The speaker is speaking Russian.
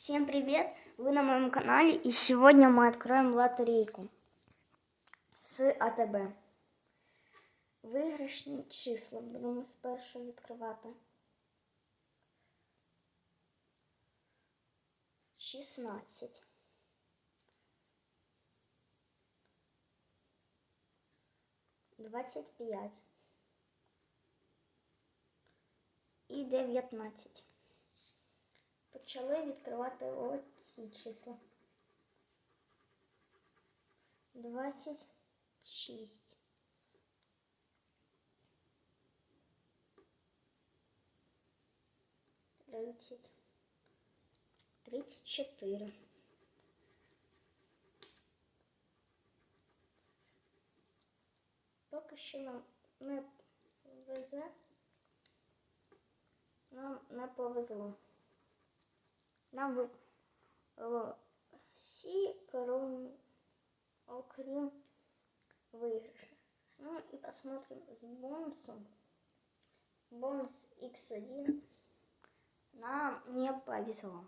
Всем привет! Вы на моем канале и сегодня мы откроем лотерейку з АТБ. Виграшні числа будемо спершу відкривати. 16. Двадцять п'ять. І дев'ятнадцять. Почали відкривати оці числа. 26. Тридцять. Тридцять чотири. Поки що нам не везе. Нам не повезло. Нам випало всі кроме окрім виграша. Ну и посмотрим с бонусом. Бонус x1 нам не повезло.